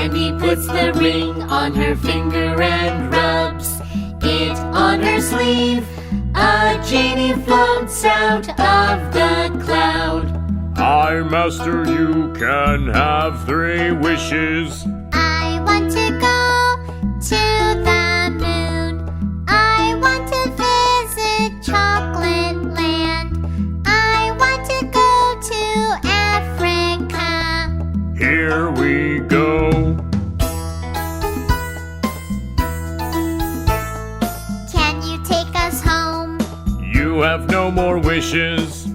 Candy puts the ring on her finger and rubs it on her sleeve. A genie floats out of the cloud. I, Master, you can have three wishes. Here we go. Can you take us home? You have no more wishes.